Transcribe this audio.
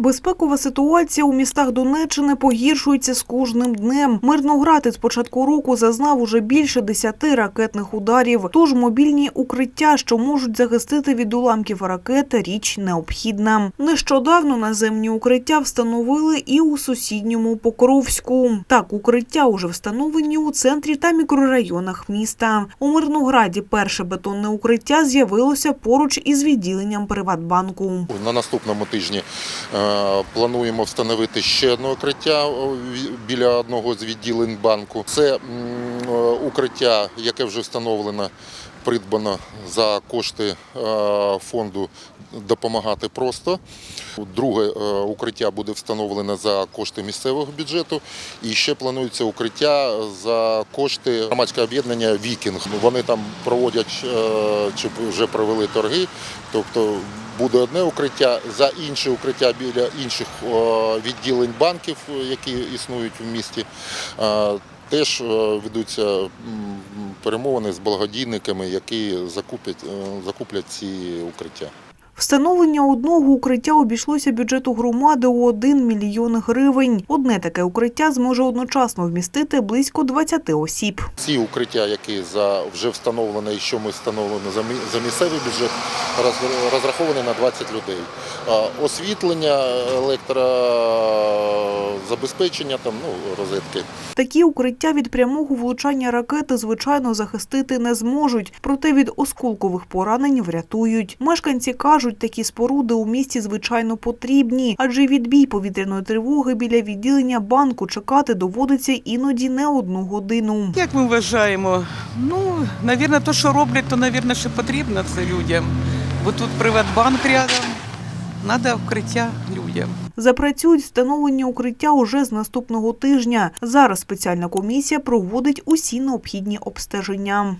Безпекова ситуація у містах Донеччини погіршується з кожним днем. Мирноград із початку року зазнав уже більше десяти ракетних ударів. Тож мобільні укриття, що можуть захистити від уламків ракет, річ необхідна. Нещодавно наземні укриття встановили і у сусідньому Покровську. Так, укриття уже встановлені у центрі та мікрорайонах міста. У Мирнограді перше бетонне укриття з'явилося поруч із відділенням Приватбанку. На наступному тижні е, плануємо встановити ще одне укриття біля одного з відділень банку. Це е, укриття, яке вже встановлено, придбано за кошти е, фонду допомагати просто. Друге е, укриття буде встановлено за кошти місцевого бюджету. І ще планується укриття за кошти громадського об'єднання Вікінг. Вони там проводять е, чи вже провели торги. Тобто буде одне укриття за інше укриття біля інших е, відділень банків, які існують в місті. Теж ведуться перемовини з благодійниками, які закуплять, закуплять ці укриття. Встановлення одного укриття обійшлося бюджету громади у 1 мільйон гривень. Одне таке укриття зможе одночасно вмістити близько 20 осіб. Ці укриття, які вже встановлені і що ми встановлено за, місцевий бюджет, розраховані на 20 людей. Освітлення Освітлення, електрозабезпечення, там, ну, розетки. Такі укриття від прямого влучання ракети, звичайно, захистити не зможуть, проте від осколкових поранень врятують. Мешканці кажуть, такі споруди у місті звичайно потрібні, адже відбій повітряної тривоги біля відділення банку чекати доводиться іноді не одну годину. Як ми вважаємо? Ну, навірно, то, що роблять, то, навірно, що потрібно це людям. Бо тут Приватбанк рядом, треба вкриття людям. Запрацюють встановлені укриття уже з наступного тижня. Зараз спеціальна комісія проводить усі необхідні обстеження.